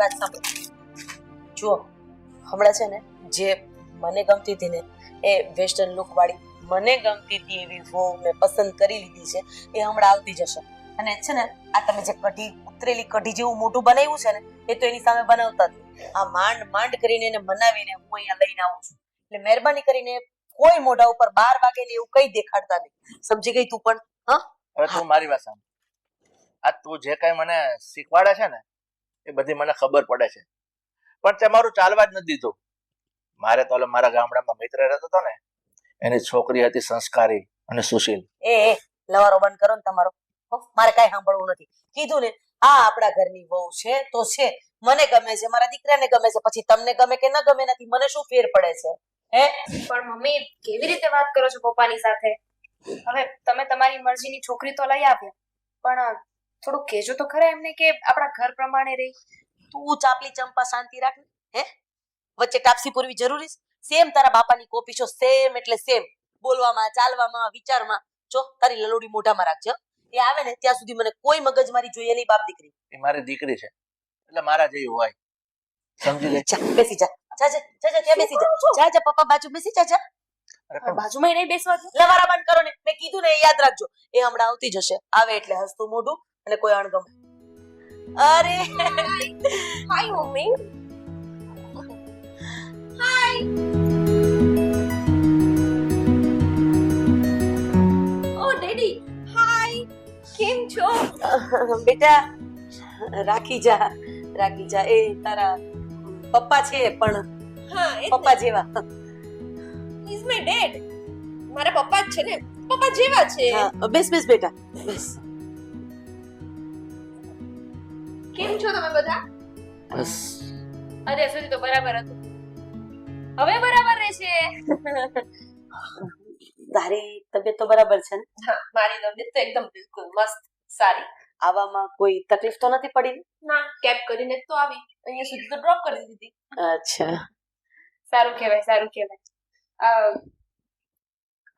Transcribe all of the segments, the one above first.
મારી વાત સાંભળો. જુઓ, હમણાં છે ને જે મને ગમતી હતી ને, એ વેસ્ટર્ન લુક વાળી મને ગમતી હતી એવી વહુ મેં પસંદ કરી લીધી છે, એ હમણાં આવતી જશે. અને છે ને, આ તમે જે કઢી, ઉતરેલી કઢી જેવું મોટું બનાવ્યું છે ને, એ તો એની સામે બનાવતા જ આ માંડ માંડ કરીને એને મનાવીને હું અહીંયા લઈને આવું છું. એટલે મહેરબાની કરીને કોઈ મોઢા ઉપર બાર વાગે ને એવું કઈ દેખાડતા નહીં. સમજી ગઈ તું પણ? હા? હવે તું મારી વાત સાંભળ. આ તું જે કઈ મને શીખવાડે છે ને એ બધી મને ખબર પડે છે. પણ તે મારું ચાલવા જ નથી દીધું. મારે તો મારા ગામડામાં મિત્ર રહેતો હતો ને એની છોકરી હતી સંસ્કારી અને સુશીલ. એ લવારો બંધ કરો ને તમારો. મારે કઈ સાંભળવું નથી. કીધું ને આ આપણા ઘરની વહુ છે તો છે. મને ગમે છે મારા દીકરાને ગમે છે. પછી તમને ગમે કે ન ગમે નથી મને શું ફેર પડે છે? હે? પણ મમ્મી કેવી રીતે વાત કરો છો પપ્પાની સાથે? હવે તમે તમારી મરજીની છોકરી તો લઈ આવ્યા. પણ થોડું કહેજો તો ખરા એમને કે આપણા ઘર પ્રમાણે રહી. તું ચાપલી ચંપા શાંતિ રાખ હે? વચ્ચે ટાપસી પૂરવી જરૂરી સેમ તારા બાપાની કોપી છો સેમ એટલે સેમ બોલવામાં ચાલવામાં વિચારમાં. જો તારી લલોડી મોઢામાં રાખજો એ આવે ને ત્યાં સુધી મને કોઈ મગજમારી જોઈએ નહીં બાપ દીકરી. એ મારી દીકરી છે. એટલે મારા જેવી હોય. સમજી લે. જા બેસી જા. જા જા જા ત્યાં બેસી જા. જા જા પપ્પા બાજુ બેસી જા જા. બાજુમાં નહીં બેસવા લવારા બંધ કરો ને. મેં કીધું ને એ યાદ રાખજો. એ હમણાં આવતી જશે. આવે એટલે હસતું મોઢું. અને કોઈ અણગમ. અરે! Hi mummy. હાય ઓ ડેડી. હાય કેમ છો? બેટા રાખી જા રાખી જા. એ તારા પપ્પા છે પણ. હા પપ્પા જેવા. ઇઝ માય ડેડ મારા પપ્પા જ છે ને. પપ્પા જેવા છે. બેસ બેસ બેટા. બેસ. કેમ છો તમે બધા? બસ. અરે સુધી તો બરાબર હતું. હવે બરાબર રહેશે. તારી તબિયત તો બરાબર છે ને? હા મારી તબિયત તો એકદમ બિલકુલ મસ્ત સારી. આવામાં કોઈ તકલીફ તો નથી પડી? ના કેબ કરીને તો આવી. અહીંયા સુધી તો ડ્રોપ કરી દીધી. અચ્છા. સારું કહેવાય સારું કહેવાય. આ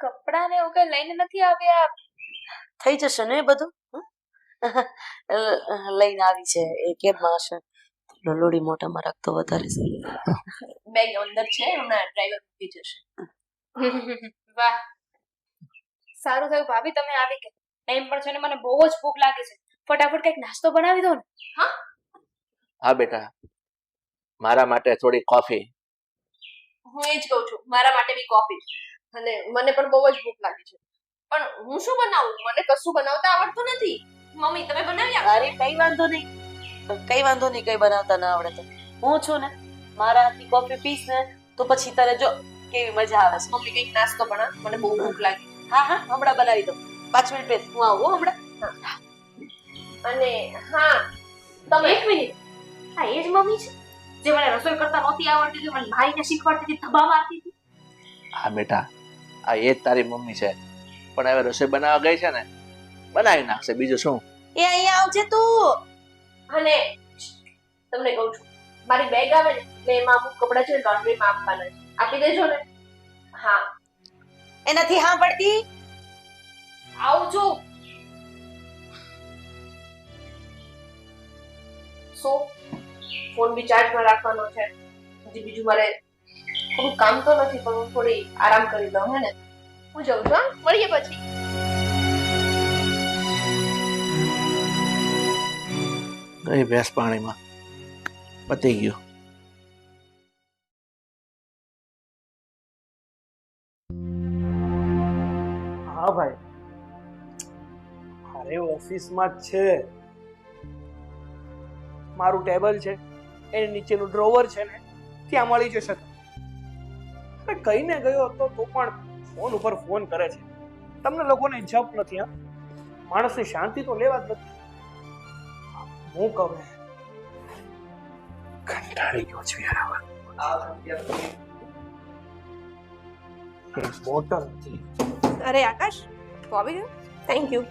કપડા ને એવું કઈ લઈને નથી આવ્યા? થઈ જશે ને બધું? લઈને આવી છે એ કેબમાં હશે. લોડી મોટામાં રાખતો વધારે છે. બેગ અંદર છે હમણાં ડ્રાઈવર મૂકી જશે. વાહ. સારું થયું ભાભી તમે આવી ગયા. એમ પણ છે ને મને બહુ જ ભૂખ લાગે છે. ફટાફટ કંઈક નાસ્તો બનાવી દો ને. હા? બેટા. મારા માટે થોડી કોફી હું એ જ કહું છું મારા માટે બી કોફી અને મને પણ બહુ જ ભૂખ લાગી છે. પણ હું શું બનાવું? મને કશું બનાવતા આવડતું નથી. મમ્મી તમે બનાવી આપો અરે કઈ વાંધો નહીં. કઈ વાંધો નહીં કઈ બનાવતા ના આવડે તો. હું છું ને મારા હાથની કોફી પીસ ને તો પછી તારે જો કેવી મજા આવે છે. મમ્મી કંઈક નાસ્તો બના મને બહુ ભૂખ લાગી. હા હા હમણાં બનાવી દો પાંચ મિનિટ બેસ હું આવું હો હમણાં. અને હા તમે? એક મિનિટ. હા એ જ મમ્મી છે. જે મને રસોઈ કરતા નહોતી આવડતી હતી મને લાઈને શીખવાડતી હતી ધબા મારતી હતી. હા બેટા આ એ જ તારી મમ્મી છે. પણ હવે રસોઈ બનાવવા ગઈ છે ને બનાવી નાખશે બીજું શું? એ અહીંયા આવજે તું. અને તમને કહું છું મારી બેગ આવે ને એટલે એમાં અમુક કપડાં છે લોન્ડ્રીમાં આપવાના છે. આપી દેજો ને. હા. એનાથી હા પડતી? આવજો. સો ફોન બી ચાર્જમાં રાખવાનો છે. હજી બીજું મારે થોડું કામ તો નથી પણ હું થોડી આરામ કરી લઉં હે ને? હું જાઉં છું હા? મળીએ પછી. ગઈ ભેંસ પાણીમાં પતી ગયું. હા ભાઈ. અરે ઓફિસમાં જ છે. મારું ટેબલ છે, એની નીચેનું ડ્રોવર છે ને, ત્યાં મળી જશે. અરે કહીને ગયો હતો, તો પણ ફોન ઉપર ફોન કરે છે. તમને લોકોને જપ નથી, હા? માણસની શાંતિ તો લેવા જ નથી. હું કહું કંટાળી ગયો છું યાર આવા. બોટલ અરે આકાશ તું આવી ગયો? થેન્ક યુ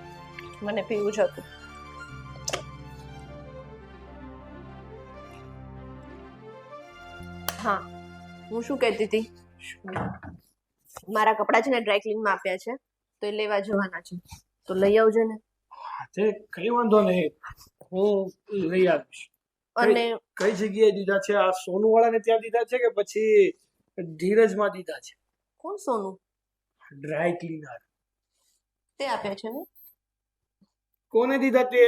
મને પીવું જ હતું. હા હું શું કહેતી હતી? મારા કપડાં છે ને ડ્રાય ક્લીનમાં આપ્યા છે તો એ લેવા જવાના છે. તો લઈ આવજો ને. તે કઈ વાંધો નહીં. હું લઈ આવીશ. અને કઈ જગ્યાએ દીધા છે? આ સોનુ વાળાને ત્યાં દીધા છે કે પછી ધીરજમાં દીધા છે? કોણ સોનું? Dry cleaner. તે આપ્યા છે ને? કોને દીધા તે?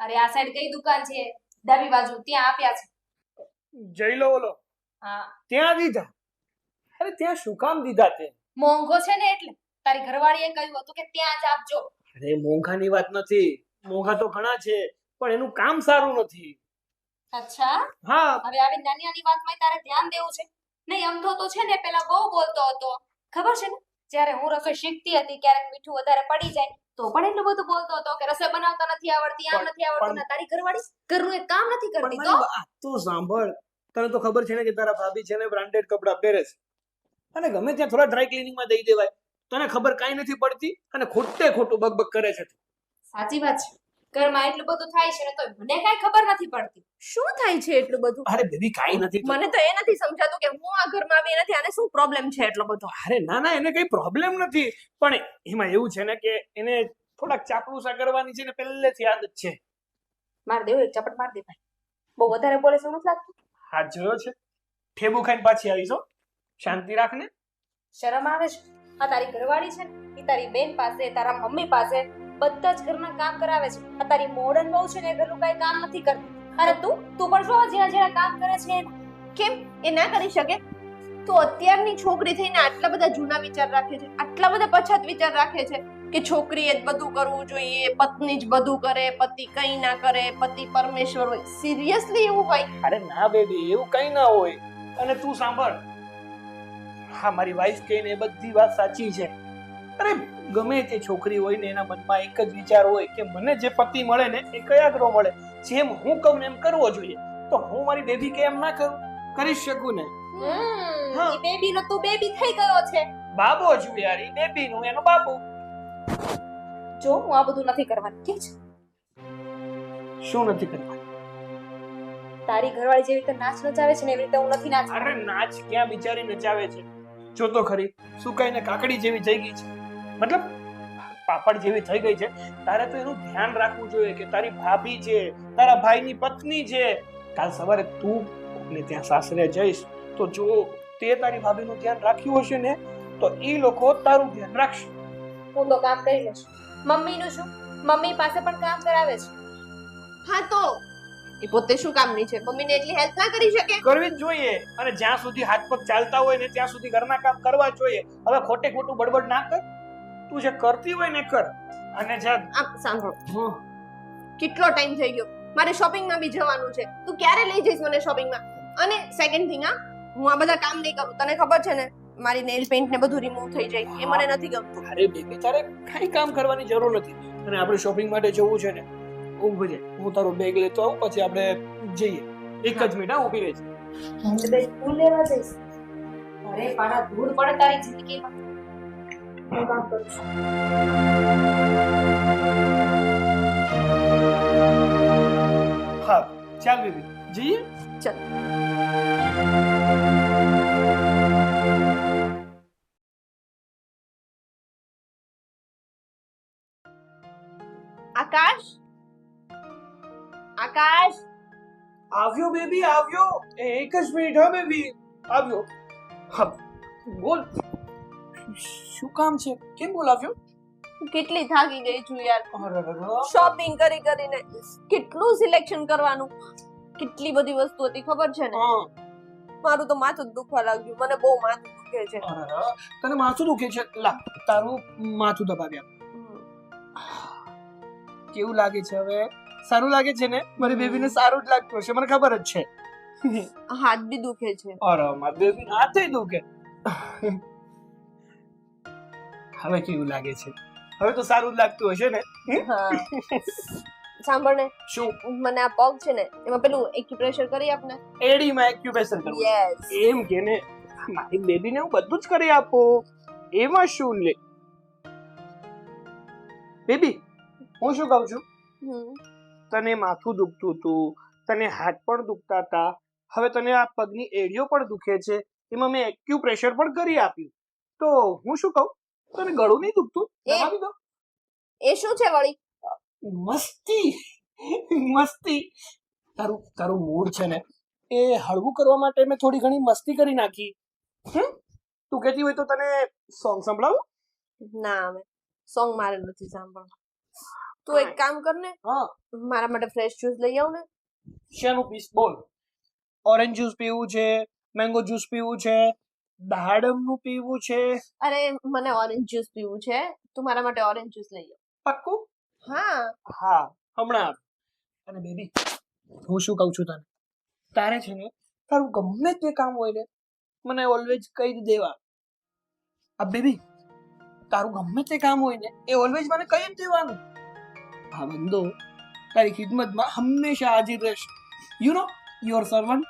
અરે આ સાઈડ કઈ દુકાન છે? ડાબી બાજુ ત્યાં આપ્યા છે. જઈ લો ઓલો. હા. ત્યાં દીધા. અરે ત્યાં શું કામ દીધા તે? મોંઘો છે ને એટલે. તારી ઘરવાળીએ કહ્યું હતું કે ત્યાં જ આપજો. અરે મોંઘાની વાત નથી. મોંઘા તો ઘણા છે પણ એનું કામ સારું નથી. અચ્છા. હા. હવે આવી નાની નાની વાતમાં તારે ધ્યાન દેવું છે. નહીં અમથો તો છે ને પેલા બહુ બોલતો હતો. ખબર છે ને? જ્યારે હું રસોઈ શીખતી હતી ક્યારેક મીઠું વધારે પડી જાય તો પણ એટલું બધું બોલતો હતો કે રસોઈ બનાવતા નથી આવડતી આમ નથી આવડતું ને તારી ઘરવાળી ઘરનું એક કામ નથી કરતી તો? તો સાંભળ. તને તો ખબર છે ને કે તારા ભાભી છે ને બ્રાન્ડેડ કપડાં પહેરે છે. અને ગમે ત્યાં થોડા ડ્રાય ક્લિનિંગમાં દઈ દેવાય. તને ખબર કાંઈ નથી પડતી? અને ખોટે ખોટું બકબક કરે છે. સાચી વાત છે. ઘરમાં એટલું બધું થાય છે ને તો મને કાંઈ ખબર નથી પડતી. શું થાય છે એટલું બધું? અરે બેબી કાંઈ નથી મને તો એ નથી સમજાતું કે હું આ ઘરમાં આવી નથી આને શું પ્રોબ્લેમ છે એટલો બધો? અરે ના ના એને કઈ પ્રોબ્લેમ નથી. પણ એમાં એવું છે ને કે એને થોડાક ચાપલુસા કરવાની છે ને પહેલેથી આદત છે. માર દેવો એક ચપટ માર દે ભાઈ. બહુ વધારે બોલે છે નથી લાગતું? હા જોયો છે. ઠેબુ ખાઈને પાછી આવીશો શાંતિ રાખને. શરમ આવે છે. આ તારી ઘરવાળી છે ને એ તારી બેન પાસે તારા મમ્મી પાસે બધા જ ઘરના કામ કરાવે છે. આ તારી મોડર્ન બહુ છે ને એ ઘરનું કઈ કામ નથી કરતી. અરે તું તું પણ જો જેના જેના કામ કરે છે કેમ? એ ના કરી શકે? તો અત્યારની છોકરી થઈને આટલા બધા જૂના વિચાર રાખે છે આટલા બધા પછાત વિચાર રાખે છે કે છોકરીએ જ બધું કરવું જોઈએ પત્ની જ બધું કરે પતિ કંઈ ના કરે પતિ પરમેશ્વર હોય. સિરિયસલી એવું હોય? અરે ના બેબી એવું કઈ ના હોય. અને તું સાંભળ. હા મારી વાઈફ કહીને એ બધી વાત સાચી છે. અરે ગમે તે છોકરી હોય ને એના મનમાં એક જ વિચાર હોય કે મને જે પતિ મળે ને એ કયા ગ્રહ મળે? જેમ હું કહું એમ કરવો જોઈએ. તો હું મારી બેબી કે એમ ના કરું? કરી શકું ને? હમ હા. બેબી નો તું બેબી થઈ ગયો છે. બાબો છું યાર એ બેબી નું એનો બાબુ. જો હું આ બધું નથી કરવાની ઠીક છે? શું નથી કરવાનું? તારી ઘરવાળી જેવી રીતે નાચ નચાવે છે ને એવી રીતે હું નથી નાચ અરે નાચ ક્યાં બિચારી નચાવે છે? જો તો ખરી સુકાઈને કાકડી જેવી જઈ ગઈ છે. મતલબ પાપડ જેવી થઈ ગઈ છે. તારે તો એનું ધ્યાન રાખવું જોઈએ કે તારી ભાભી છે તારા ભાઈની પત્ની છે. કાલ સવારે તું ને ત્યાં સાસરે જઈશ તો જો તે તારી ભાભીનું ધ્યાન રાખ્યું હશે ને તો એ લોકો તારું ધ્યાન રાખશે. હું તો કામ કરી લઈશ. મમ્મીનું શું? મમ્મી પાસે પણ કામ કરાવે છે. હા તો. એ પોતે શું કામની છે? મમ્મીને એટલી હેલ્પ ના કરી શકે? કરવી જ જોઈએ. અને જ્યાં સુધી હાથ પગ ચાલતા હોય ને ત્યાં સુધી ઘરના કામ કરવા જોઈએ. હવે ખોટે ખોટું બડબડ ના કર. તું જે કરતી હોય ને કર. અને જે આમ સાંભળો. કેટલો ટાઈમ થઈ ગયો. મારે શોપિંગમાં બી જવાનું છે. તું ક્યારે લઈ જઈશ મને શોપિંગમાં અને સેકન્ડ થિંગ હા હું આ બધા કામ નહીં કરું. તને ખબર છે ને મારી નેલ પેન્ટ ને બધું રિમૂવ થઈ જાય. એ મને નથી ગમતું. અરે બેબી તારે કઈ કામ કરવાની જરૂર નથી. અને આપણે શોપિંગ માટે જવું છે ને ઊભી રહે હું તારો બેગ લેતો આવું પછી આપણે જઈએ. એક જ મિનિટ હા ઊભી રહેજે. હું લેવા જઈશ. અરે પાડા ધૂળ પડે તારી જિંદગીમાં. હું કામ કરું છું હા ચાલ બેબી જઈએ આકાશ આકાશ આવ્યો બેબી આવ્યો એ એક જ મિનિટ શું કામ છે? કેમ બોલાવ્યો? કેટલી થાકી ગઈ છું યાર. શોપિંગ કરી કરીને કેટલું સિલેક્શન કરવાનું? કેટલી બધી વસ્તુ હતી ખબર છે ને? મારું તો માથું દુખવા લાગ્યું. મને બહુ માથું દુખે છે. તને માથું દુખે છે? લા તારું માથું દબાવ્યા કેવું લાગે છે હવે? સારું લાગે છે ને? મારી બેબીને સારું જ લાગતું હશે. મને ખબર જ છે. હાથ બી દુખે છે. અરે મારી બેબી હાથ દુખે. હવે કેવું લાગે છે? હવે તો સારું જ લાગતું હશે ને? સાંભળ ને શું? મને આ પગ છે ને એમાં પેલું એક્યુપ્રેશર કરી આપને. એડીમાં એક્યુપ્રેશર કરવું યસ એમ કે ને મારી બેબીને હું બધું જ કરી આપું. એમાં શું લે? બેબી હું શું કહું છું? તને માથું દુખતું હતું તને હાથ પણ દુખતા હતા. હવે તને આ પગની એડીઓ પણ દુખે છે. એમાં મેં એક્યુપ્રેશર પણ કરી આપ્યું. તો હું શું કહું? તને ગળું નહીં દુખતું? દબાવી દો એ શું છે વળી? મસ્તી. મસ્તી. તારું તારું મૂડ છે ને એ હળવું કરવા માટે મેં થોડી ઘણી મસ્તી કરી નાખી. તું કહેતી હોય તો તને સોંગ સંભળાવું? ના હવે સોંગ મારે નથી સાંભળવું. તું એક કામ કર ને હા. મારા માટે ફ્રેશ જ્યુસ લઈ આવ ને. શેનું પીસ? બોલ. ઓરેન્જ જ્યુસ પીવું છે મેંગો જ્યુસ પીવું છે દાડમનું પીવું છે? અરે મને ઓરેન્જ જ્યુસ પીવું છે. તું મારા માટે ઓરેન્જ જ્યુસ લઈ આવ. પાક્કું? હા. હા હમણાં અને બેબી હું શું કહું છું તને? તારે છે ને તારું ગમે તે કામ હોય ને મને ઓલવેઝ કહી દેવા. આ બેબી તારું ગમે તે કામ હોય ને એ ઓલવેઝ મને કહી જ દેવાનું. હા બંદો તારી ખિદમતમાં હંમેશા હાજર રહેશે. યુ નો યોર સર્વન્ટ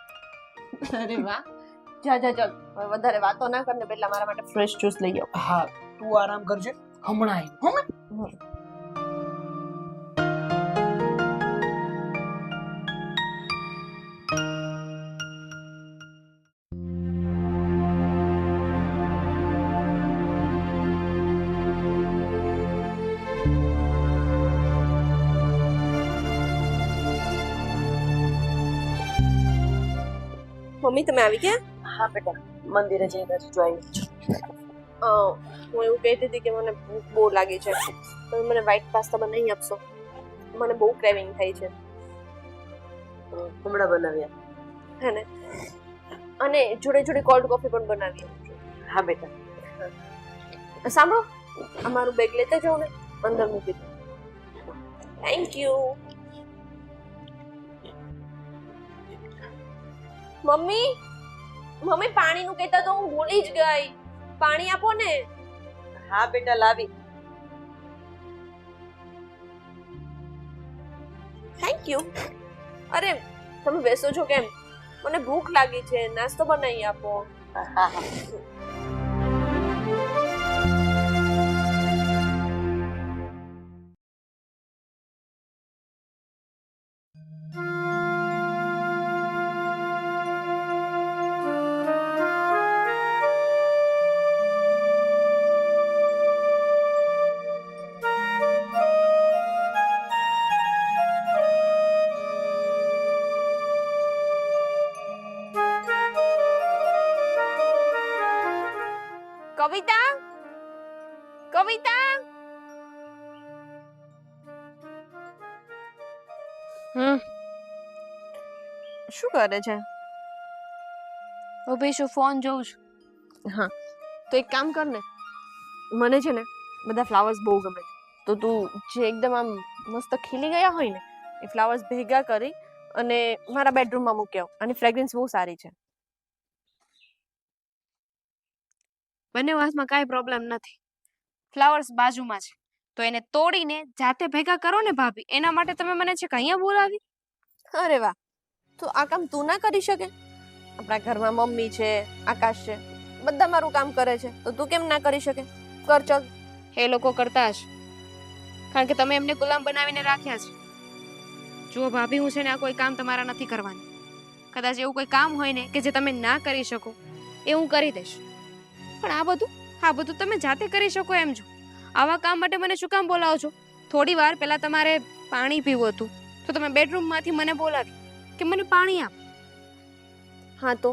અરે વાહ. જા જા ચાલ હવે વધારે વાતો ના કર ને પહેલા મારા માટે ફ્રેશ જ્યુસ લઈ આવ. હા તું આરામ કરજે. હમણાં આવી હમણાં? મમ્મી તમે આવી ગયા? હા બેટા મંદિરે જઈને જ જોઈ હું એવું કહેતી હતી કે મને ભૂખ બહુ લાગી છે. તમે મને વ્હાઈટ પાસ્તા બનાવી આપશો? મને બહુ ક્રેવિંગ થાય છે. હમણાં બનાવ્યા હે ને? અને જોડે જોડે કોલ્ડ કોફી પણ બનાવી હા બેટા. સાંભળો અમારું બેગ લેતા જાઓ ને અંદર મૂકી દો. Thank you mummy? મમ્મી પાણીનું કહેતા તો હું ભૂલી જ ગઈ. પાણી આપો ને. હા બેટા લાવી. થેન્ક યુ અરે તમે બેસો છો કેમ? મને ભૂખ લાગી છે. નાસ્તો બનાવી આપો. હા હા. શું કરે છે? બી શું ફોન જોઉં છું. હા. તો એક કામ કર ને. મને છે ને બધા ફ્લાવર્સ બહુ ગમે છે. તો તું જે એકદમ આમ મસ્ત ખીલી ગયા હોય ને એ ફ્લાવર્સ ભેગા કરી અને મારા બેડરૂમમાં મૂકી આવ. અને ફ્રેગ્રન્સ બહુ સારી છે. બંને વાસમાં કાંઈ પ્રોબ્લેમ નથી. ફ્લાવર્સ બાજુમાં છે. તો એને તોડીને જાતે ભેગા કરો ને ભાભી. એના માટે તમે મને છે કે અહીંયા બોલાવી? અરે વાહ. તો આ કામ તું ના કરી શકે? આપણા ઘરમાં મમ્મી છે, આકાશ છે, બધા મારું કામ કરે છે, તો તું કેમ ના કરી શકે? કર, ચલ. એ લોકો કરતા હશે. કારણ કે તમે એમને ગુલામ બનાવીને રાખ્યા છે. જુઓ ભાભી, હું છે ને આ કોઈ કામ તમારા નથી કરવાનું. કદાચ એવું કોઈ કામ હોય ને કે જે તમે ના કરી શકો, એ હું કરી દઈશ. પણ આ બધું આ બધું તમે જાતે કરી શકો એમ છો. આવા કામ માટે મને શું કામ બોલાવો છો? થોડી વાર પહેલાં તમારે પાણી પીવું હતું, તો તમે બેડરૂમમાંથી મને બોલાવી. કે મને પાણી આપ. હા તો.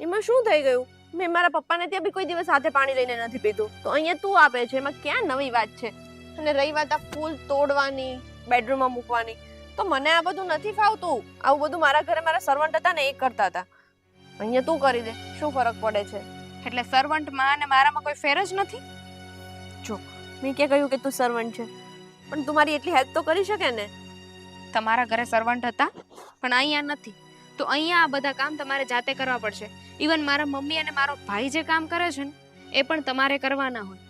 એમાં શું થઈ ગયું? મેં મારા પપ્પાને ત્યાં બી કોઈ દિવસ સાથે પાણી લઈને નથી પીધું. તો અહીંયા તું આપે છે? એમાં ક્યાં નવી વાત છે? અને રહી વાત આ ફૂલ તોડવાની બેડરૂમમાં મૂકવાની. તો મને આ બધું નથી ફાવતું. આવું બધું મારા ઘરે મારા સર્વન્ટ હતા ને એ કરતા હતા. અહીંયા તું કરી દે. શું ફરક પડે છે? એટલે સર્વન્ટમાં અને મારામાં કોઈ ફેર જ નથી? મેં ક્યાં કહ્યું કે તું સર્વન્ટ છે? પણ તું મારી એટલી હેલ્પ તો કરી શકે ને? તમારા ઘરે સર્વન્ટ હતા? પણ અહીંયા નથી. તો અહીંયા આ બધા કામ તમારે જાતે કરવા પડશે. ઇવન મારા મમ્મી અને મારો ભાઈ જે કામ કરે છે ને એ પણ તમારે કરવાના હોય.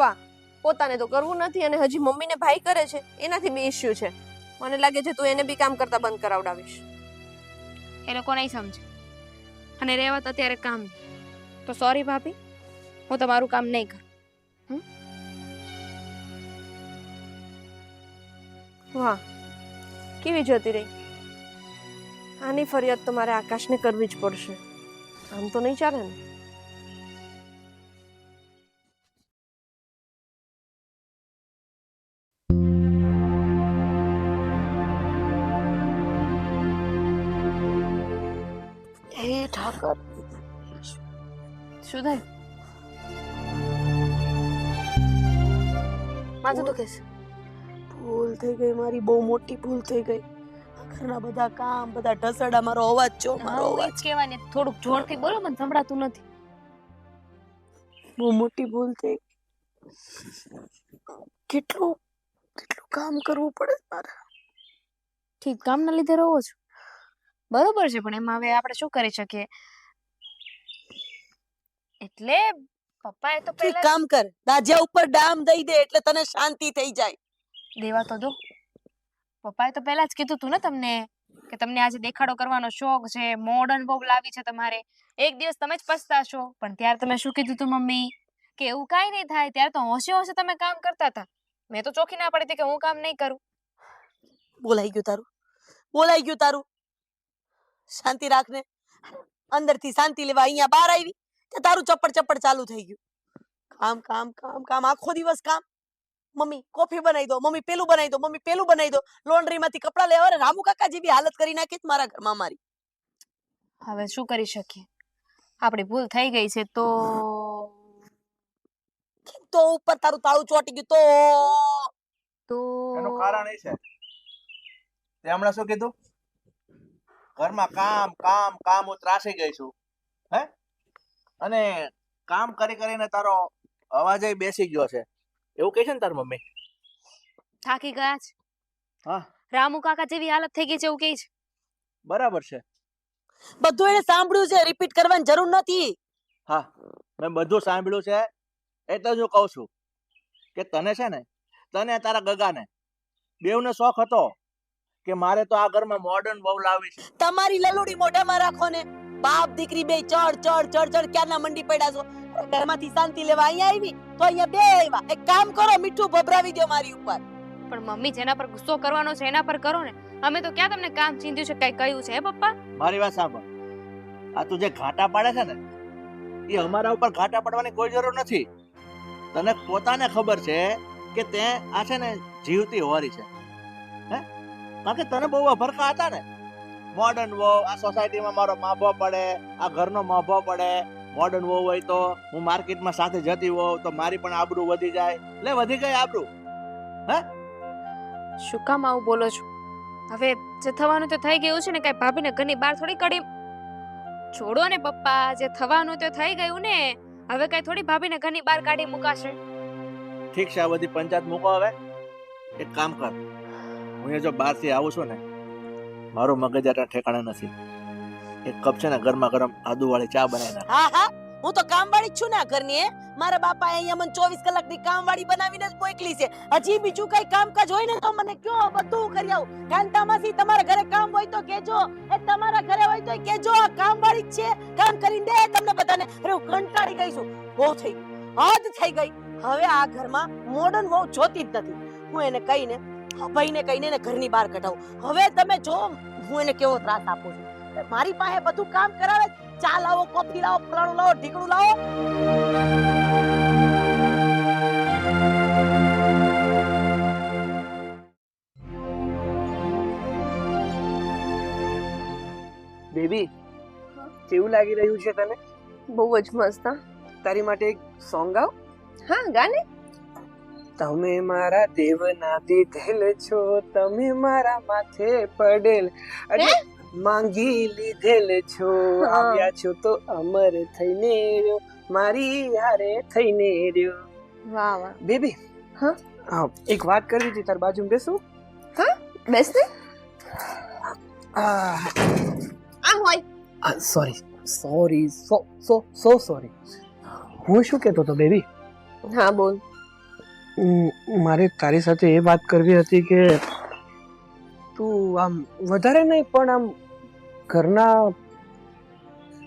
વાહ પોતાને તો કરવું નથી અને હજી મમ્મીને ભાઈ કરે છે એનાથી બી ઇશ્યુ છે. મને લાગે છે તું એને બી કામ કરતા બંધ કરાવડાવીશ. એ લોકો નહીં સમજે. અને રહેવા તો અત્યારે કામ તો સોરી ભાભી હું તમારું કામ નહીં કરું. વાહ કેવી જતી રહી આની ફરિયાદ તો મારે આકાશને કરવી જ પડશે આમ તો નહીં ચાલે ને ઠાકર શું થાય માથું દુખે છે ભૂલ થઈ ગઈ મારી બહુ મોટી ભૂલ થઈ ગઈ. ઘરના બધા કામ બધા ઢસડા મારો અવાજ જો મારો અવાજ. કહેવાય ને થોડુંક જોરથી બોલો મને સંભળાતું નથી. બહુ મોટી ભૂલ થઈ કેટલું કેટલું કામ કરવું પડે છે મારે. ઠીક કામના લીધે રહો છો? બરોબર છે પણ એમાં હવે આપણે શું કરી શકીએ? એટલે પપ્પાએ તો તું કામ કર. દાજ્યા ઉપર ડામ દઈ દે એટલે તને શાંતિ થઈ જાય. દેવા તો દો. પપ્પાએ તો પહેલા જ કીધું તું ને તમને કે તમને આજે દેખાડો કરવાનો શોખ છે, મોડર્ન બહુ લાવી છે તમારે. એક દિવસ તમે જ પસ્તાશો. પણ ત્યારે તમે શું કીધું તું મમ્મી? કે એવું કાંઈ નહીં થાય. ત્યારે તો હોશે હોશે તમે કામ કરતા હતા. મેં તો ચોખી ના પડી હતી કે હું કામ નહીં કરું. બોલાઈ ગયું તારું. બોલાઈ ગયું તારું. શાંતિ રાખ ને અંદરથી શાંતિ લેવા અહીંયા બહાર આવી તારું ચપ્પડ ચપ્પડ ચાલુ થઈ ગયું. કામ કામ કામ કામ. આખો દિવસ કામ. મમ્મી કોફી બનાવી દો મમ્મી પેલું બનાવી દો મમ્મી પેલું બનાવી દો. લોન્ડ્રી માંથી કપડાં લેવા અરે રામુ કાકા જેવી હાલત કરી નાખી મારા ઘરમાં મારી. હવે શું કરી શકીએ? આપણી ભૂલ થઈ ગઈ છે તો તો ઉપર તારું તાળું ચોટી ગયું તો? તો એનું કારણ એ છે. તે હમણાં શું કીધું? ઘરમાં કામ કામ કામ હું ત્રાસી ગઈ છું. હે? અને કામ કરી કરીને તારો અવાજ બેસી ગયો છે. એવું કહે છે ને તાર મમ્મી? થાકી ગયા છે હા. રામુ કાકા જેવી હાલત થઈ ગઈ છે એવું કહે છે. બરાબર છે. બધું એને સાંભળ્યું છે રિપીટ કરવાની જરૂર નથી. હા મેં બધું સાંભળ્યું છે એટલે જ હું કહું છું કે તને છે ને તને તારા ગગાને બેવને શોખ હતો કે મારે તો આ ઘરમાં મોડર્ન બહુ લાવવી છે. તમારી લલુડી મોઢામાં રાખો ને. બાપ દીકરી બે ચડ ચડ ચડ ચડ ક્યારના મંડી પડ્યા છો? ઘરમાંથી શાંતિ લેવા અહીંયા આવી? તો અહીંયા બે આવ્યા. એક કામ કરો મીઠું ભભરાવી દો મારી ઉપર. પણ મમ્મી જેના પર ગુસ્સો કરવાનો છે એના પર કરો ને. અમે તો ક્યાં તમને કામ ચીંધ્યું છે કઈ કહ્યું છે હે પપ્પા? મારી વાત સાંભળ. આ તું જે ઘાટા પાડે છે ને એ અમારા ઉપર ઘાટા પાડવાની કોઈ જરૂર નથી. તને પોતાને ખબર છે કે તે આ છે ને જીવતી હોવારી છે. હે? કારણ કે તને બહુ અભરકા હતા ને. મોડર્ન વો આ સોસાયટીમાં મારો માભો પડે આ ઘરનો માભો પડે મોડર્ન વહુ હોય તો હું માર્કેટમાં સાથે જતી હોઉં તો મારી પણ આબરૂ વધી જાય. લે વધી ગઈ આબરૂ. શું કામ આવું બોલો છો? હવે જે થવાનું તો થઈ ગયું છે ને કઈ ભાભીને ઘરની બહાર થોડી કડી છોડો ને પપ્પા. જે થવાનું તો થઈ ગયું ને હવે કઈ થોડી ભાભીને ઘરની બહાર કાઢી મુકાશે. ઠીક છે આ બધી પંચાયત મૂકો હવે. એક કામ કર. હું જો બહારથી આવું છું ને મારું મગજ આટલા ઠેકાણે નથી. એક કપ છે ને ગરમા ગરમ આદુવાળી ચા બનાવી નાખ. હા હા. હું તો કામવાળી જ છું ને ઘરની મારા બાપા અહીંયા મને ચોવીસ કલાકની કામવાળી બનાવીને જ મોકલી છે. હજી બીજું કઈ કામકાજ હોય ને તો મને કયો બધું કરી આવું. કાંતામાંથી તમારા ઘરે કામ હોય તો કેજો એ તમારા ઘરે હોય તો કેજો આ કામવાળી જ છે. કામ કરીને દે તમને બધાને. અરે હું કંટાળી ગઈ છું. બહુ થઈ હદ થઈ ગઈ. હવે આ ઘરમાં મોડર્ન બહુ જોતી જ નથી. હું એને કહીને, ભાઈને કહીને એને ઘરની બહાર કઢાવું. હવે તમે જો, હું એને કેવો ત્રાસ આપું છું. મારી પાસે બધું કામ કરાવે ચા લાવો કોફી લાવો ફલાણું લાવો ઢીકણું લાવો. બેબી કેવું લાગી રહ્યું છે તને? બહુ જ મસ્ત. હા. તારી માટે એક સોંગ ગાવ? હા ગાને તમે મારા દેવના દીધેલ છો તમે મારા માથે પડેલ. અરે માંગી લીધેલ છો હા. આવ્યા છો તો અમર થઈને રહ્યો મારી યારે થઈને રહ્યો વાહ વાહ બેબી હા? હા એક વાત કરવી હતી તાર બાજુ બેસું બેસ ને આ આમ હોય સોરી સોરી સો સો સો સોરી હું શું કહેતો હતો બેબી? હા બોલ. ઉમ, મારે તારી સાથે એ વાત કરવી હતી કે તું આમ વધારે નહીં પણ આમ ઘરના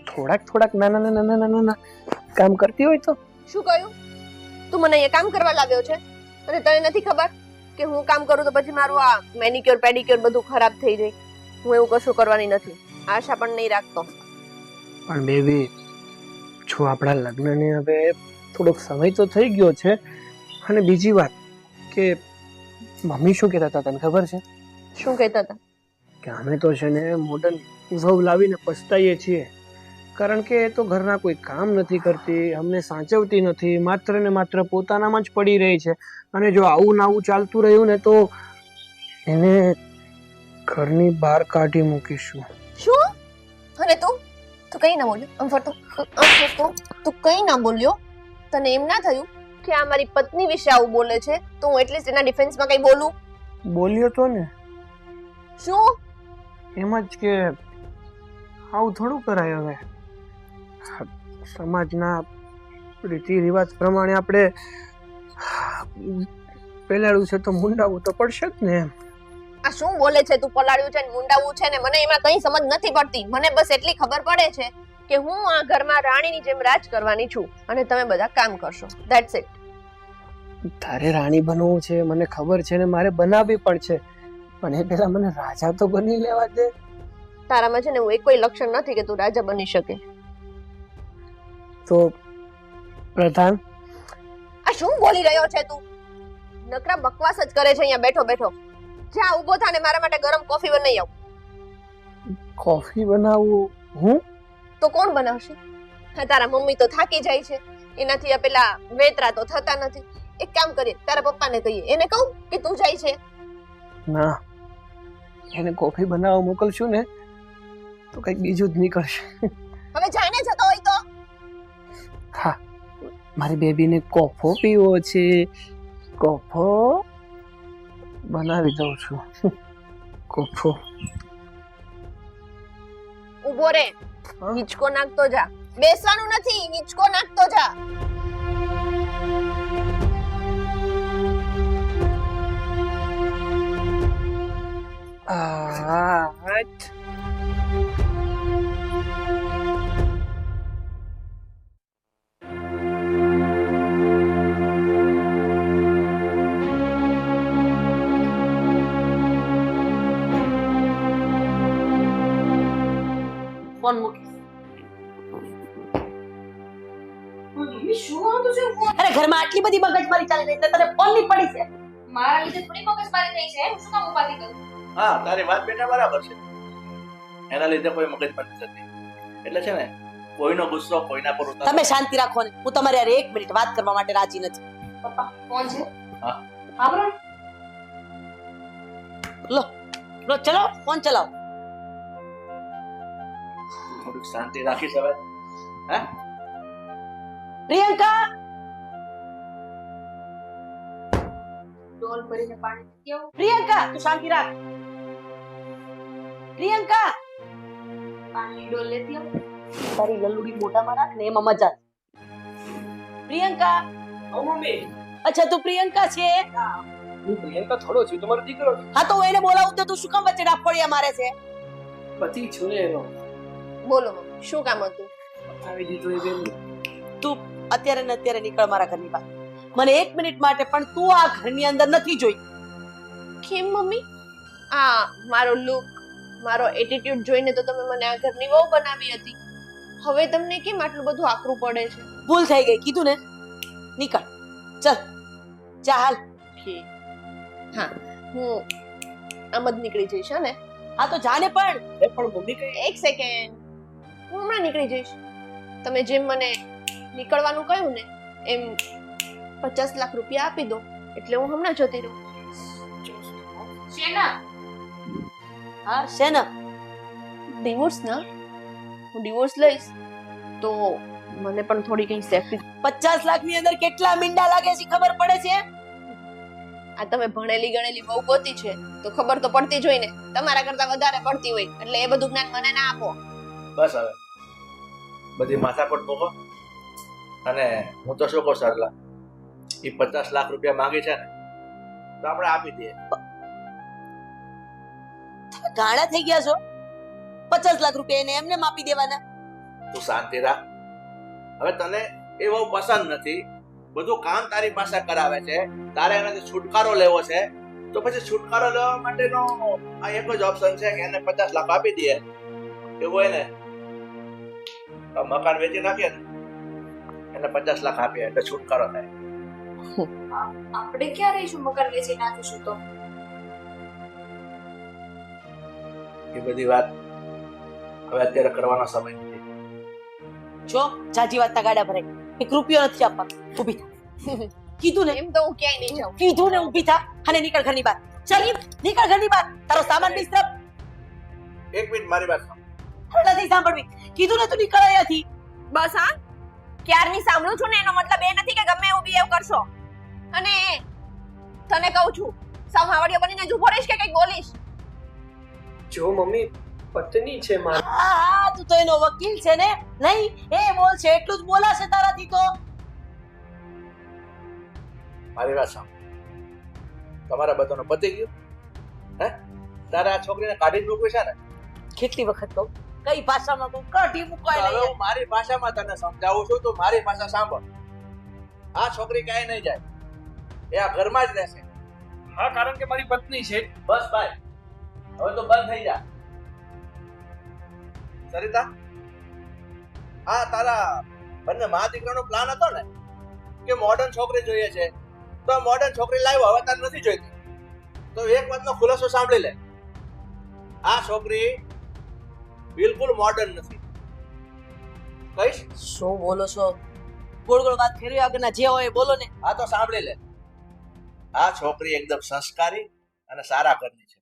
થોડાક થોડાક નાના નાના નાના નાના કામ કરતી હોય તો. શું કહ્યું? તું મને અહીંયા કામ કરવા લાવ્યો છે? અને તને નથી ખબર કે હું કામ કરું તો પછી મારું આ મેનિક્યોર પેડિક્યોર બધું ખરાબ થઈ જાય? હું એવું કશું કરવાની નથી. આશા પણ નહીં રાખતો. પણ બેબી જો આપણા લગ્નને હવે થોડોક સમય તો થઈ ગયો છે. અને બીજી વાત કે મમ્મી શું કહેતા હતા તને ખબર છે? શું કહેતા હતા? કે અમે તો છે ને મોડર્ન વહુ લાવીને પછતાઈએ છીએ. કારણ કે એ તો ઘરના કોઈ કામ નથી કરતી અમને સાચવતી નથી માત્ર ને માત્ર પોતાનામાં જ પડી રહી છે. અને જો આવું ને આવું ચાલતું રહ્યું ને તો એને ઘરની બહાર કાઢી મૂકીશું. શું? અને તું તું કઈ ના બોલ્યો. આમ ફરતો. આમ ફરતો. તું કઈ ના બોલ્યો. તને એમ ના થયું કે આ મારી પત્ની વિશે આવું બોલે છે? તો હું એટલીસ્ટ એના ડિફેન્સમાં કઈ બોલું? બોલ્યો તો ને. શું? એમ જ કે આવું થોડું કરાય હવે. સમાજના રીતિ રિવાજ પ્રમાણે આપણે પેલાડું છે તો મુંડાવું તો પડશે જ ને આ શું બોલે છે તું પલાળ્યું છે ને મુંડાવું છે ને? મને એમાં કઈ સમજ નથી પડતી. મને બસ એટલી ખબર પડે છે કે હું આ ઘરમાં રાણીની જેમ રાજ કરવાની છું અને તમે બધા કામ કરશો. ધેટ્સ ઇટ તારે રાણી બનવું છે મને ખબર છે ને મારે બનાવવી પણ છે. પણ એ પેલા મને રાજા તો બની લેવા દે. તારામાં છે ને એવું એક કોઈ લક્ષણ નથી કે તું રાજા બની શકે. તો પ્રધાન? આ શું બોલી રહ્યો છે તું? નકરા બકવાસ જ કરે છે અહીંયા બેઠો બેઠો. જ્યાં ઊભો થા ને મારા માટે ગરમ કોફી બનાવી આવ. કોફી બનાવું હું? તો કોણ બનાવશે? હા તારા મમ્મી તો થાકી જાય છે. એનાથી આ પેલા વેતરા તો થતા નથી. એક કામ કરીએ તારા પપ્પાને કહીએ. એને કહું કે તું જાય છે? ના. એને કોફી બનાવવા મોકલશું ને તો કંઈક બીજું જ નીકળશે. હવે જાણે જતો હોય તો? હા મારી બેબીને કોફો પીવો છે. કોફો બનાવી દઉં છું. કોફો ઊભો રે હિચકો નાખતો જા. બેસવાનું નથી હિચકો નાખતો જા. આ ફોન મૂકીશ અરે ઘરમાં આટલી બધી મગજમારી ચાલી રહી છે તને ફોનની પડી છે મારા લીધે થોડી મગજમારી થઈ છે હું શું કામ ઉપાધિ કરું હા તારી વાત બેટા બરાબર છે. એના લીધે કોઈ મગજમારી થતી એટલે છે ને કોઈનો ગુસ્સો કોઈના પર તમે શાંતિ રાખો ને. હું તમારી અરે એક મિનિટ વાત કરવા માટે રાજી નથી. પપ્પા ફોન છે? હા. હા બરો લો ચલો ફોન ચલાવો. થોડીક શાંતિ રાખીશ હવે. હે? પ્રિયંકા! ડોલ ભરીને પાણી આવું પ્રિયંકા તું શાંતિ રાખ. પ્રિયંકા! પાણીની ડોલ લેતી આવ. તારી લલ્લુડી મોઢામાં રાખ ને એમાં મજા. પ્રિયંકા! મમ્મી. અચ્છા તું પ્રિયંકા છે? હું. પ્રિયંકા થોડો છું તમારો દીકરો હા તો હું એને બોલાવું તો તું શું કામ વચ્ચે ડાફોડિયા મારે છે? પતિ છું ને એનો. બોલો શું કામ હતું? આવી દીધું એ બેન તું અત્યારે ને અત્યારે નીકળ મારા ઘરની બહાર. મને એક મિનિટ માટે પણ તું આ ઘરની અંદર નથી જોઈ. કેમ મમ્મી? આ મારો લુક મારો એટીટ્યુડ જોઈને તો તમે મને આ ઘરની વહુ બનાવી હતી. હવે તમને કેમ આટલું બધું આકરું પડે છે? ભૂલ થઈ ગઈ કીધું ને? નીકળ ચલ ચાલ હાલ. હા હું આમ જ નીકળી જઈશ ને? હા તો જાને પણ. એ પણ મમ્મી કહે. એક સેકન્ડ હું હમણાં નીકળી જઈશ. તમે જેમ મને નીકળવાનું કહ્યું ને એમ પચાસ લાખ રૂપિયા આપી દો એટલે હું હમણાં જતી રહું. શેના? હા શેના? ડિવોર્સ ના? હું ડિવોર્સ લઈશ તો મને પણ થોડી કઈ સેફટી પચાસ લાખની અંદર કેટલા મીંડા લાગે છે ખબર પડે છે? આ તમે ભણેલી ગણેલી બહુ ગોતી છે તો ખબર તો પડતી જ હોય ને. તમારા કરતા વધારે પડતી હોય એટલે એ બધું જ્ઞાન મને ના આપો. બસ હવે. બધી માથાકૂટ મૂકો. અને હું તો શું કહું સરલા એ પચાસ લાખ રૂપિયા માંગે છે ને તો આપણે આપી દઈએ. તમે ગાણા થઈ ગયા છો? પચાસ લાખ રૂપિયા એને એમને માપી દેવાના. તું શાંતિ રાખ. હવે તને એ બહુ પસંદ નથી. બધું કામ તારી પાસે કરાવે છે. તારે એનાથી છુટકારો લેવો છે. તો પછી છુટકારો લેવા માટેનો આ એક જ ઓપ્શન છે કે એને પચાસ લાખ આપી દઈએ. એવું હોય ને? મકાન વેચી નાખીએ ને એને પચાસ લાખ આપીએ એટલે છુટકારો થાય. આપણે ક્યાં રહીશું મકાન વેચી નાખીશું તો. એ બધી વાત હવે અત્યારે કરવાનો સમય નથી. જો જાજી વાતના ગાડા ભરે એક રૂપિયો નથી આપવા ઊભી થા. કીધું ને? એમ તો હું ક્યાંય નહીં જાઉં. કીધું ને ઊભી થા. અને નીકળ ઘરની બહાર. ચાલ નીકળ ઘરની બહાર. તારો સામાન બિસ્તર એક મિનિટ મારી વાત સાંભળ. નથી સાંભળવી. કીધું ને તું નીકળ અહીંયાથી. બસ હા. ક્યારની સાંભળું છું ને એનો મતલબ એ નથી કે ગમે એવું બિહેવ કરશો. અને તને કહું છું સાવ હાવડિયો બનીને જ બોલીશ રહીશ કે કંઈક બોલીશ? જો મમ્મી પત્ની છે મારી. હા હા તું તો એનો વકીલ છે ને? નહીં એ બોલ છે એટલું જ બોલાશે તારાથી તો. મારી વાત સાંભળ. તમારા બધાનો પતી ગયો. હે? તારા આ છોકરીને કાઢી મૂકવી છે ને? કેટલી વખત કહું? કઈ ભાષામાં કહું? કાઢી મુકાય મારી ભાષામાં તને સમજાવું છું તો મારી ભાષા સાંભળ. આ છોકરી ક્યાંય નહીં જાય. એ આ ઘરમાં જ રહેશે. હા કારણ કે મારી પત્ની છે. બસ ભાઈ હવે તો બંધ થઈ જા. સરિતા? હા તારા બંને મા દીકરાનો પ્લાન હતો ને કે મોડર્ન છોકરી જોઈએ છે. તો મોડર્ન છોકરી લાવ્યો હવે તાર નથી જોઈતી. તો એક વાતનો ખુલાસો સાંભળી લે. આ છોકરી બિલકુલ મોડર્ન નથી. કહીશ? શું બોલો છો? ગોળ ગોળ વાત ફેરવી આગળના જે હોય એ બોલો ને. આ તો સાંભળી લે. આ છોકરી એકદમ સંસ્કારી અને સારા ઘરની છે.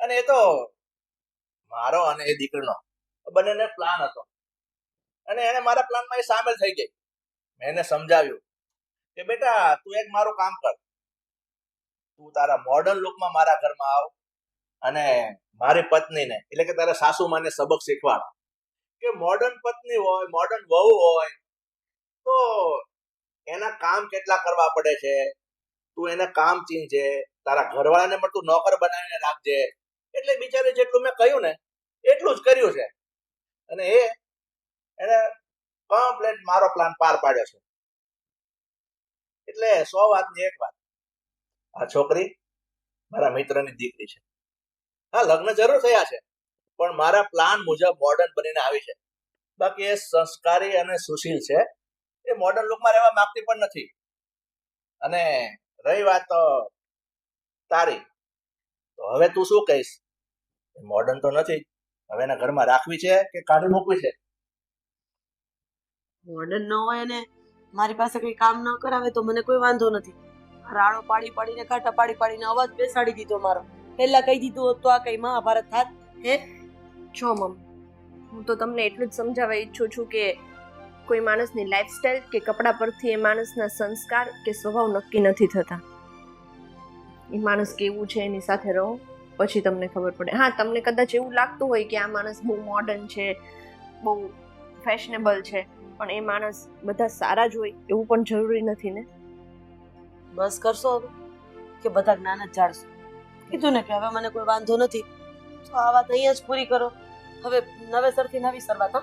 અને એ તો મારો અને એ દીકરીનો બંનેને પ્લાન હતો. અને એને મારા પ્લાનમાં એ સામેલ થઈ ગઈ. મેં એને સમજાવ્યું કે બેટા તું એક મારું કામ કર. તું તારા મોડર્ન લુકમાં મારા ઘરમાં આવ અને મારી પત્નીને, એટલે કે તારા સાસુ માને સબક શીખવાડ. કે મોડર્ન પત્ની હોય મોડર્ન વહુ હોય, તો એના કામ કેટલા કરવા પડે છે? તું એને કામ ચીંજે તારા ઘરવાળાને પણ તું નોકર બનાવીને રાખજે. એટલે બિચારે જેટલું મેં કહ્યું ને, એટલું જ કર્યું છે. અને એ, એને કમ્પ્લેટ મારો પ્લાન પાર પાડ્યો છે. એટલે સો વાતની એક વાત. આ છોકરી મારા મિત્રની દીકરી છે. હા, લગ્ન જરૂર થયા છે, પણ મારા પ્લાન મુજબ મોડર્ન બનીને આવી છે. બાકી એ સંસ્કારી અને સુશીલ છે. એ મોડર્ન લુકમાં રહેવા માંગતી પણ નથી. અને રહી વાત તારી. તો હવે તું શું કહીશ? મોડર્ન તો નથી. હવે એના ઘરમાં રાખવી છે કે કાઢી મૂકવી છે? મોડર્ન ન હોય ને, મારી પાસે કઈ કામ ન કરાવે તો મને કોઈ વાંધો નથી. રાણો પાડી પાડીને કાંટા પાડી પાડીને અવાજ બેસાડી દીધો મારો. પહેલા કહી દીધું હોત તો આ કઈ મહાભારત થાત. હે? છો મમ હું તો તમને એટલું જ સમજાવવા ઈચ્છું છું કે કોઈ માણસની લાઈફસ્ટાઈલ કે કપડા પરથી એ માણસના સંસ્કાર કે સ્વભાવ નક્કી નથી થતા. એ માણસ કેવું છે એની સાથે રહો, પછી તમને ખબર પડે. હા, તમને કદાચ એવું લાગતું હોય કે આ માણસ બહુ મોડર્ન છે, બહુ ફેશનેબલ છે, પણ એ માણસ બધા સારા જ હોય, એવું પણ જરૂરી નથી ને? બસ કરશો કે બધા જ્ઞાન જ જાળશો કીધું ને કે હવે મને કોઈ વાંધો નથી. તો આ વાત અહીંયા જ પૂરી કરો. હવે નવેસરથી નવી શરૂઆત, હા?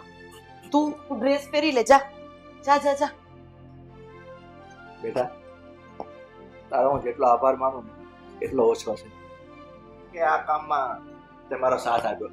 તું ડ્રેસ પહેરી લે, જા. જા જા જા. બેટા, તારો હું જેટલો આભાર માનું એટલો ઓછો છે. કે આ કામમાં તે મારો સાથ આપ્યો.